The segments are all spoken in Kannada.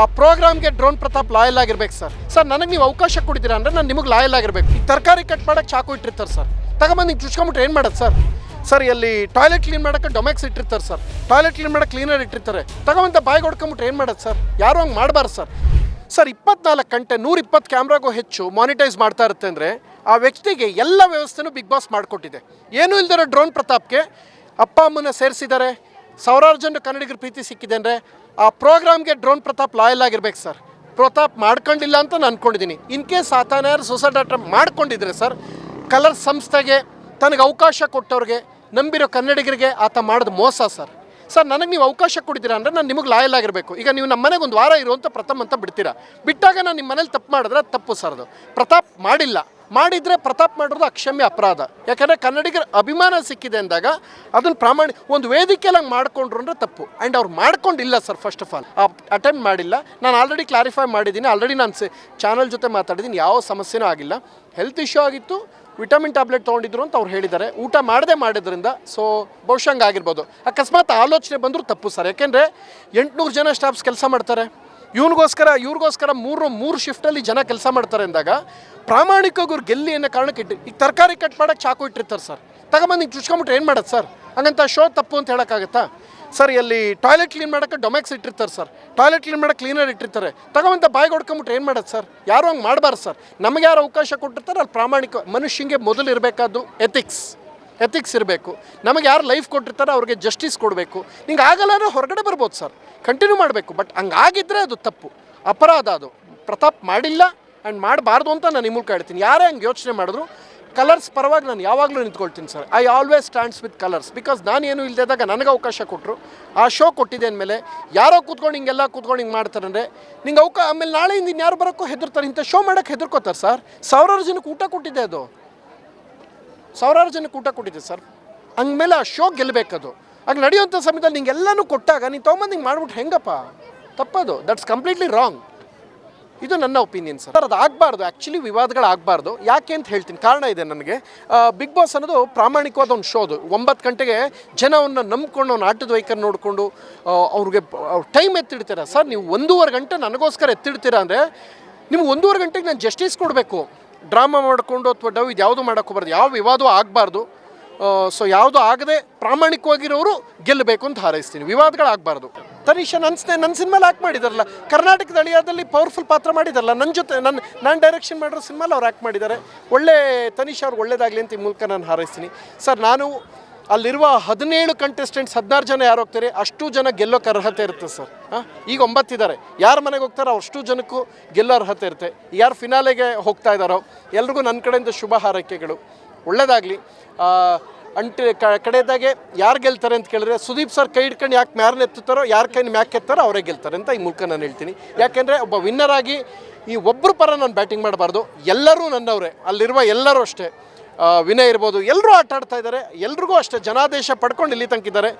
ಆ ಪ್ರೋಗ್ರಾಮ್ಗೆ ಡ್ರೋನ್ ಪ್ರತಾಪ್ ಲಾಯಲ್ ಆಗಿರ್ಬೇಕು ಸರ್. ಸರ್, ನನಗೆ ನೀವು ಅವಕಾಶ ಕೊಡ್ತೀರಾ ಅಂದರೆ ನಾನು ನಿಮಗೆ ಲಾಯಲ್ ಆಗಿರ್ಬೇಕು. ತರಕಾರಿ ಕಟ್ ಮಾಡೋಕ್ಕೆ ಚಾಕು ಇಟ್ಟಿರ್ತಾರೆ ಸರ್. ತಗೊಂಬಂದು ನೀವು ಚುಚ್ಕೊಂಬಿಟ್ರೆ ಏನು ಮಾಡೋದು ಸರ್? ಸರ್, ಇಲ್ಲಿ ಟಾಯ್ಲೆಟ್ ಕ್ಲೀನ್ ಮಾಡೋಕ್ಕೆ ಡೊಮೆಕ್ಸ್ ಇಟ್ಟಿರ್ತಾರೆ ಸರ್. ಟಾಯ್ಲೆಟ್ ಕ್ಲೀನ್ ಮಾಡೋಕ್ಕೆ ಕ್ಲೀನರ್ ಇಟ್ಟಿರ್ತಾರೆ. ತಗೊಂಬಂತ ಬಾಯಿಗೆ ಹೊಡ್ಕೊಂಬಿಟ್ರೆ ಏನು ಮಾಡೋದು ಸರ್? ಯಾರು ಹಂಗೆ ಮಾಡಬಾರ್ದು ಸರ್? ಸರ್, ಇಪ್ಪತ್ನಾಲ್ಕು ಗಂಟೆ ನೂರ ಇಪ್ಪತ್ತು ಕ್ಯಾಮ್ರಾಗೂ ಹೆಚ್ಚು ಮಾನಿಟೈಸ್ ಮಾಡ್ತಾ ಇರುತ್ತೆ ಅಂದರೆ ಆ ವ್ಯಕ್ತಿಗೆ ಎಲ್ಲ ವ್ಯವಸ್ಥೆನೂ ಬಿಗ್ ಬಾಸ್ ಮಾಡಿಕೊಟ್ಟಿದೆ. ಏನೂ ಇಲ್ದಿರೋ ಡ್ರೋನ್ ಪ್ರತಾಪ್ಗೆ ಅಪ್ಪ ಅಮ್ಮನ ಸೇರಿಸಿದ್ದಾರೆ. ಸಾವಿರಾರು ಜನ ಕನ್ನಡಿಗರ ಪ್ರೀತಿ ಸಿಕ್ಕಿದೆ ಅಂದರೆ ಆ ಪ್ರೋಗ್ರಾಮ್ಗೆ ಡ್ರೋನ್ ಪ್ರತಾಪ್ ಲಾಯಲ್ ಆಗಿರ್ಬೇಕು ಸರ್. ಪ್ರತಾಪ್ ಮಾಡ್ಕೊಂಡಿಲ್ಲ ಅಂತ ನಾನು ಅಂದ್ಕೊಂಡಿದ್ದೀನಿ ಇನ್ ಕೇಸ್ ಆತನ ಯಾರು ಡಾಕ್ಟರ್ ಮಾಡ್ಕೊಂಡಿದ್ರೆ ಸರ್ ಕಲರ್ ಸಂಸ್ಥೆಗೆ ತನಗೆ ಅವಕಾಶ ಕೊಟ್ಟವ್ರಿಗೆ, ನಂಬಿರೋ ಕನ್ನಡಿಗರಿಗೆ ಆತ ಮಾಡಿದ ಮೋಸ ಸರ್. ಸರ್, ನನಗೆ ನೀವು ಅವಕಾಶ ಕೊಡಿದ್ದೀರಾ ಅಂದರೆ ನಾನು ನಿಮಗೆ ಲಾಯಲ್ ಆಗಿರಬೇಕು. ಈಗ ನೀವು ನಮ್ಮ ಮನೆಗೆ ಒಂದು ವಾರ ಇರುವಂಥ ಪ್ರಥಮ್ ಅಂತ ಬಿಡ್ತೀರಾ. ಬಿಟ್ಟಾಗ ನಾನು ನಿಮ್ಮ ಮನೇಲಿ ತಪ್ಪು ಮಾಡಿದ್ರೆ ತಪ್ಪು ಸರ್ ಅದು. ಪ್ರತಾಪ್ ಮಾಡಿಲ್ಲ. ಮಾಡಿದರೆ ಪ್ರತಾಪ್ ಮಾಡಿರೋದು ಅಕ್ಷಮ್ಯ ಅಪರಾಧ. ಯಾಕಂದರೆ ಕನ್ನಡಿಗರ ಅಭಿಮಾನ ಸಿಕ್ಕಿದೆ ಅಂದಾಗ ಅದನ್ನು ಪ್ರಾಮಾಣಿ, ಒಂದು ವೇದಿಕೆಯಲ್ಲಿ ಹಂಗೆ ಮಾಡ್ಕೊಂಡ್ರು ಅಂದರೆ ತಪ್ಪು. ಆ್ಯಂಡ್ ಅವ್ರು ಮಾಡ್ಕೊಂಡಿಲ್ಲ sir first of all attempt ಮಾಡಿಲ್ಲ. ನಾನು ಆಲ್ರೆಡಿ ಕ್ಲಾರಿಫೈ ಮಾಡಿದ್ದೀನಿ. ಆಲ್ರೆಡಿ ನಾನು ಸೇ ಚಾನಲ್ ಜೊತೆ ಮಾತಾಡಿದ್ದೀನಿ. ಯಾವ ಸಮಸ್ಯೆನೂ ಆಗಿಲ್ಲ. ಹೆಲ್ತ್ ಇಶ್ಯೂ ಆಗಿತ್ತು. ವಿಟಮಿನ್ ಟ್ಯಾಬ್ಲೆಟ್ ತೊಗೊಂಡಿದ್ರು ಅಂತ ಅವ್ರು ಹೇಳಿದ್ದಾರೆ. ಊಟ ಮಾಡದೆ ಮಾಡಿದ್ರಿಂದ ಸೊ ಬಹುಶಃ ಹಂಗಾಗಿರ್ಬೋದು. ಅಕಸ್ಮಾತ್ ಆಲೋಚನೆ ಬಂದರೂ ತಪ್ಪು ಸರ್. ಯಾಕೆಂದರೆ ಎಂಟುನೂರು ಜನ ಸ್ಟಾಫ್ಸ್ ಕೆಲಸ ಮಾಡ್ತಾರೆ. ಇವನಿಗೋಸ್ಕರ, ಇವ್ರಿಗೋಸ್ಕರ ಮೂರು ಮೂರು ಶಿಫ್ಟಲ್ಲಿ ಜನ ಕೆಲಸ ಮಾಡ್ತಾರೆ ಅಂದಾಗ, ಪ್ರಾಮಾಣಿಕವಾಗಿ ಅವ್ರು ಗೆಲ್ಲಿ ಅನ್ನೋ ಕಾರಣಕ್ಕೆ ಇಟ್ಟು ಈಗ ತರಕಾರಿ ಕಟ್ ಮಾಡೋಕ್ಕೆ ಚಾಕು ಇಟ್ಟಿರ್ತಾರೆ ಸರ್. ತಗೊಂಬಂದು ಹಿಂಗೆ ಚುಚ್ಕೊಂಬಿಟ್ರೆ ಏನು ಮಾಡೋದು ಸರ್? ಹಂಗಂತ ಶೋ ತಪ್ಪು ಅಂತ ಹೇಳೋಕ್ಕಾಗತ್ತಾ? ಸರ್ ಎಲ್ಲಿ ಟಾಯ್ಲೆಟ್ ಕ್ಲೀನ್ ಮಾಡೋಕ್ಕೆ ಡೊಮೆಕ್ಸ್ ಇಟ್ಟಿರ್ತಾರೆ ಸರ್. ಟಾಯ್ಲೆಟ್ ಕ್ಲೀನ್ ಮಾಡೋಕ್ಕೆ ಕ್ಲೀನರ್ ಇಟ್ಟಿರ್ತಾರೆ. ತಗೊಂಬಂತ ಬಾಯಿಗೆ ಹೊಡ್ಕೊಂಬಿಟ್ರೆ ಏನು ಮಾಡೋದು ಸರ್? ಯಾರು ಹಂಗೆ ಮಾಡಬಾರ್ದು ಸರ್? ನಮಗೆ ಯಾರು ಅವಕಾಶ ಕೊಟ್ಟಿರ್ತಾರೆ ಅಲ್ಲಿ ಪ್ರಾಮಾಣಿಕ ಮನುಷ್ಯಂಗೆ ಮೊದಲು ಇರಬೇಕಾದ್ದು ಎಥಿಕ್ಸ್ ಎಥಿಕ್ಸ್ ಇರಬೇಕು. ನಮಗೆ ಯಾರು ಲೈಫ್ ಕೊಟ್ಟಿರ್ತಾರೆ ಅವ್ರಿಗೆ ಜಸ್ಟಿಸ್ ಕೊಡಬೇಕು. ನಿಂಗೆ ಆಗಲ್ಲ ಅಂದ್ರೆ ಹೊರಗಡೆ ಬರ್ಬೋದು ಸರ್ ಕಂಟಿನ್ಯೂ ಮಾಡಬೇಕು. ಬಟ್ ಹಂಗಾಗಿದ್ದರೆ ಅದು ತಪ್ಪು. ಅಪರಾಧ ಅದು. ಪ್ರತಾಪ್ ಮಾಡಿಲ್ಲ ಆ್ಯಂಡ್ ಮಾಡಬಾರ್ದು ಅಂತ ನಾನು ನಿಮ್ಮ ಮೂಲಕ ಹೇಳ್ತೀನಿ. ಯಾರೇ ಹಂಗೆ ಯೋಚನೆ ಮಾಡಿದ್ರು ಕಲರ್ಸ್ ಪರವಾಗಿ ನಾನು ಯಾವಾಗಲೂ ನಿಂತ್ಕೊಳ್ತೀನಿ sir I always stands with Colors because ನಾನು ಏನು ಇಲ್ಲದಾಗ ನನಗೆ ಅವಕಾಶ ಕೊಟ್ಟರು ಆ ಶೋ ಕೊಟ್ಟಿದೆ ಅಂದಮೇಲೆ ಯಾರೋ ಕೂತ್ಕೊಂಡು ಹಿಂಗೆಲ್ಲ ಕೂತ್ಕೊಂಡು ಹಿಂಗೆ ಮಾಡ್ತಾರೆ ಅಂದರೆ ನಿಂಗೆ ಅವಕಾಶ ಆಮೇಲೆ ನಾಳೆಯಿಂದ ಇನ್ಯಾರು ಬರೋಕ್ಕೂ ಹೆದರ್ತಾರೆ. ಇಂಥ ಶೋ ಮಾಡೋಕ್ಕೆ ಹೆದರ್ಕೋತಾರೆ ಸರ್ ಸಾವಿರಾರು ಜನಕ್ಕೆ ಊಟ ಕೊಟ್ಟಿದೆ ಅದು. ಸಾವಿರಾರು ಜನಕ್ಕೆ ಊಟ ಕೊಟ್ಟಿದೆ ಸರ್. ಹಂಗ್ಮೇಲೆ ಆ ಶೋ ಗೆಲ್ಲಬೇಕದು ಆಗ ನಡೆಯುವಂಥ ಸಮಯದಲ್ಲಿ ನಿಂಗೆ ಎಲ್ಲನೂ ಕೊಟ್ಟಾಗ ನೀನು ತೊಗೊಂಬಂದು ಹಿಂಗೆ ಮಾಡ್ಬಿಟ್ಟು ಹೆಂಗಪ್ಪ? ತಪ್ಪದು. ದಟ್ಸ್ ಕಂಪ್ಲೀಟ್ಲಿ ರಾಂಗ್ ಇದು ನನ್ನ ಒಪಿನಿಯನ್ ಸರ್ ಅದು ಆಗಬಾರ್ದು. ಆ್ಯಕ್ಚುಲಿ ವಿವಾದಗಳು ಆಗಬಾರ್ದು. ಯಾಕೆ ಅಂತ ಹೇಳ್ತೀನಿ. ಕಾರಣ ಇದೆ ನನಗೆ. ಬಿಗ್ ಬಾಸ್ ಅನ್ನೋದು ಪ್ರಾಮಾಣಿಕವಾದ ಒಂದು ಶೋ ಅದು. ಒಂಬತ್ತು ಗಂಟೆಗೆ ಜನವನ್ನು ನಂಬ್ಕೊಂಡು ಅವ್ನ ಆಟದ ವೈಖರಿ ನೋಡಿಕೊಂಡು ಅವ್ರಿಗೆ ಟೈಮ್ ಎತ್ತಿಡ್ತೀರಾ? ಸರ್ ನೀವು ಒಂದೂವರೆ ಗಂಟೆ ನನಗೋಸ್ಕರ ಎತ್ತಿಡ್ತೀರಾ ಅಂದರೆ, ನಿಮ್ಗೆ ಒಂದೂವರೆ ಗಂಟೆಗೆ ನಾನು ಜಸ್ಟಿಸ್ ಕೊಡಬೇಕು. ಡ್ರಾಮಾ ಮಾಡಿಕೊಂಡು ಅಥವಾ ಡವ್ ಇದು ಯಾವುದು ಮಾಡೋಕ್ಕೋಗ್ಬಾರ್ದು ಯಾವ ವಿವಾದವೂ ಆಗಬಾರ್ದು. ಸೊ ಯಾವುದು ಆಗದೆ ಪ್ರಾಮಾಣಿಕವಾಗಿರೋರು ಗೆಲ್ಲಬೇಕು ಅಂತ ಹಾರೈಸ್ತೀನಿ. ವಿವಾದಗಳಾಗಬಾರ್ದು ತನಿಷಾ ನನ್ನ ನನ್ನ ಸಿನಿಮಾಲಿ ಆ್ಯಕ್ಟ್ ಮಾಡಿದಾರಲ್ಲ. ಕರ್ನಾಟಕದ ಅಳಿಯಾದಲ್ಲಿ ಪವರ್ಫುಲ್ ಪಾತ್ರ ಮಾಡಿದಾರಲ್ಲ. ನನ್ನ ಜೊತೆ ನನ್ನ ನಾನು ಡೈರೆಕ್ಷನ್ ಮಾಡಿರೋ ಸಿನಿಮಾಲಿ ಅವ್ರು ಆ್ಯಕ್ಟ್ ಮಾಡಿದ್ದಾರೆ. ಒಳ್ಳೆ ತನಿಷಾ ಅವ್ರಿಗೆ ಒಳ್ಳೇದಾಗಲಿ ಅಂತ ಈ ಮೂಲಕ ನಾನು ಹಾರೈಸ್ತೀನಿ. ಸರ್, ನಾನು ಅಲ್ಲಿರುವ ಹದಿನೇಳು ಕಂಟೆಸ್ಟೆಂಟ್ಸ್ ಹದಿನಾರು ಜನ ಯಾರು ಹೋಗ್ತಾರೆ? ಅಷ್ಟು ಜನ ಗೆಲ್ಲೋಕ್ಕೆ ಅರ್ಹತೆ ಇರುತ್ತೆ ಸರ್. ಹಾಂ? ಈಗ ಒಂಬತ್ತಿದ್ದಾರೆ. ಯಾರು ಮನೆಗೆ ಹೋಗ್ತಾರೋ ಅಷ್ಟು ಜನಕ್ಕೂ ಗೆಲ್ಲೋ ಅರ್ಹತೆ ಇರುತ್ತೆ. ಯಾರು ಫಿನಾಲೆಗೆ ಹೋಗ್ತಾ ಇದ್ದಾರೋ, ಎಲ್ರಿಗೂ ನನ್ನ ಕಡೆಯಿಂದ ಶುಭ ಹಾರೈಕೆಗಳು. ಒಳ್ಳೇದಾಗಲಿ. ಕ, ಕಡೆದಾಗೆ ಯಾರು ಗೆಲ್ತಾರೆ ಅಂತ ಕೇಳಿದ್ರೆ ಸುದೀಪ್ ಸರ್ ಕೈ ಹಿಡ್ಕೊಂಡು ಯಾಕೆ ಮ್ಯಾರನ್ನ ಎತ್ತುತ್ತಾರೋ, ಯಾರ ಕೈನ ಮ್ಯಾಕ್ ಎತ್ತಾರೋ ಅವರೇ ಗೆಲ್ತಾರೆ ಅಂತ ಈ ಮೂಲಕ ನಾನು ಹೇಳ್ತೀನಿ. ಯಾಕೆಂದರೆ ಒಬ್ಬ ವಿನ್ನರ್ ಆಗಿ ಈ ಒಬ್ಬರು ಪರ ನಾನು ಬ್ಯಾಟಿಂಗ್ ಮಾಡಬಾರ್ದು. ಎಲ್ಲರೂ ನನ್ನವರೇ. ಅಲ್ಲಿರುವ ಎಲ್ಲರೂ ಅಷ್ಟೇ. ವಿನಯ್ ಇರ್ಬೋದು ಎಲ್ಲರೂ ಆಟ ಆಡ್ತಾ ಇದ್ದಾರೆ. ಎಲ್ರಿಗೂ ಅಷ್ಟೇ ಜನಾದೇಶ ಪಡ್ಕೊಂಡು ಇಲ್ಲಿ ತನಕ ಇದ್ದಾರೆ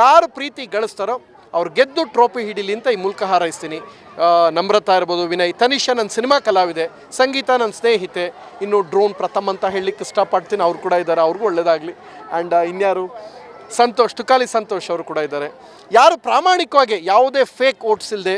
ಯಾರು ಪ್ರೀತಿ ಗಳಿಸ್ತಾರೋ ಅವ್ರು ಗೆದ್ದು ಟ್ರೋಫಿ ಹಿಡೀಲಿ ಅಂತ ಈ ಮೂಲಕ ಹಾರೈಸ್ತೀನಿ. ನಮ್ರತ ಇರ್ಬೋದು, ವಿನಯ್, ತನಿಷಾ ನನ್ನ ಸಿನಿಮಾ ಕಲಾವಿದೆ, ಸಂಗೀತ ನನ್ನ ಸ್ನೇಹಿತೆ, ಇನ್ನು ಡ್ರೋನ್ ಪ್ರಥಮ್ ಅಂತ ಹೇಳಲಿಕ್ಕೆ ಇಷ್ಟಪಡ್ತೀನಿ. ಅವ್ರು ಕೂಡ ಇದ್ದಾರೆ, ಅವ್ರಿಗೂ ಒಳ್ಳೇದಾಗಲಿ. ಆ್ಯಂಡ್ ಇನ್ಯಾರು? ಸಂತೋಷ್, ತುಕಾಲಿ ಸಂತೋಷ್ ಅವರು ಕೂಡ ಇದ್ದಾರೆ. ಯಾರು ಪ್ರಾಮಾಣಿಕವಾಗಿ ಯಾವುದೇ ಫೇಕ್ ಓಟ್ಸ್ ಇಲ್ಲದೆ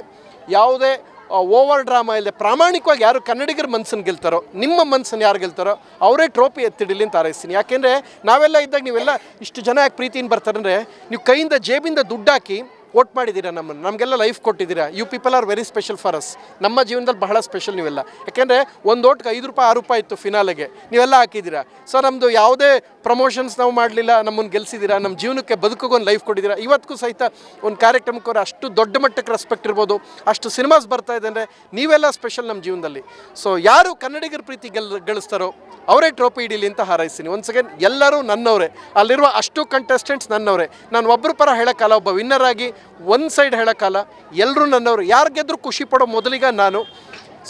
ಯಾವುದೇ ಓವರ್ ಡ್ರಾಮಾ ಇಲ್ಲದೆ ಪ್ರಾಮಾಣಿಕವಾಗಿ ಯಾರು ಕನ್ನಡಿಗರ ಮನ್ಸನ್ನು ಗೆಲ್ತಾರೋ, ನಿಮ್ಮ ಮನ್ಸನ್ನು ಯಾರು ಗೆಲ್ತಾರೋ, ಅವರೇ ಟ್ರೋಫಿ ಎತ್ತಿಡಲಿ ಅಂತ ಹಾರೈಸ್ತೀನಿ. ಯಾಕೆಂದರೆ ನಾವೆಲ್ಲ ಇದ್ದಾಗ ನೀವೆಲ್ಲ ಇಷ್ಟು ಜನ ಯಾಕೆ ಪ್ರೀತಿಯಿಂದ ಬರ್ತಾರೆ ಅಂದರೆ ನೀವು ಕೈಯಿಂದ ಜೇಬಿಂದ ದುಡ್ಡು ಹಾಕಿ ವೋಟ್ ಮಾಡಿದ್ದೀರಾ ನಮ್ಮನ್ನು? ನಮಗೆಲ್ಲ ಲೈಫ್ ಕೊಟ್ಟಿದ್ದೀರಾ? You people are very special for us ನಮ್ಮ ಜೀವನದಲ್ಲಿ ಬಹಳ ಸ್ಪೆಷಲ್ ನೀವೆಲ್ಲ. ಯಾಕೆಂದರೆ ಒಂದು ಓಟ್ಗೆ ಐದು ರೂಪಾಯಿ, ಆರು ರೂಪಾಯಿ ಇತ್ತು ಫಿನಾಲೆಗೆ ನೀವೆಲ್ಲ ಹಾಕಿದ್ದೀರಾ. ಸೊ ನಮ್ಮದು ಯಾವುದೇ ಪ್ರಮೋಷನ್ಸ್ ನಾವು ಮಾಡಲಿಲ್ಲ, ನಮ್ಮನ್ನು ಗೆಲ್ಸಿದ್ದೀರಾ, ನಮ್ಮ ಜೀವನಕ್ಕೆ ಬದುಕಿಗೊಂದು ಲೈಫ್ ಕೊಟ್ಟಿದ್ದೀರಾ. ಇವತ್ತಿಗೂ ಸಹಿತ ಒಂದು ಕಾರ್ಯಕ್ರಮಕ್ಕೆ ಅವ್ರು ಅಷ್ಟು ದೊಡ್ಡ ಮಟ್ಟಕ್ಕೆ ರೆಸ್ಪೆಕ್ಟ್ ಇರ್ಬೋದು. ಅಷ್ಟು ಸಿನಿಮಾಸ್ ಬರ್ತಾ ಇದೆ ಅಂದರೆ ನೀವೆಲ್ಲ ಸ್ಪೆಷಲ್ ನಮ್ಮ ಜೀವನದಲ್ಲಿ. ಸೊ ಯಾರು ಕನ್ನಡಿಗರ ಪ್ರೀತಿ ಗೆಲ್ ಗಳಿಸ್ತಾರೋ ಅವರೇ ಟ್ರೋಫಿ ಇಡೀಲಿ ಅಂತ ಹಾರೈಸ್ತೀನಿ. ಒಂದು ಸೆಕೆಂಡ್ ಎಲ್ಲರೂ ನನ್ನವರೇ. ಅಲ್ಲಿರುವ ಅಷ್ಟು ಕಂಟೆಸ್ಟೆಂಟ್ಸ್ ನನ್ನವರೇ. ನಾನು ಒಬ್ಬರು ಪರ ಹೇಳೋಕ್ಕಲ್ಲ ಒಬ್ಬ ವಿನ್ನರ್ ಆಗಿ ಒಂದು ಸೈಡ್ ಹೇಳೋಕ್ಕಲ್ಲ ಎಲ್ಲರೂ ನನ್ನವರು. ಯಾರು ಗೆದ್ದರೂ ಖುಷಿ ಪಡೋ ಮೊದಲಿಗ ನಾನು.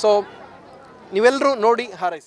ಸೊ ನೀವೆಲ್ಲರೂ ನೋಡಿ ಹಾರೈಸಿ.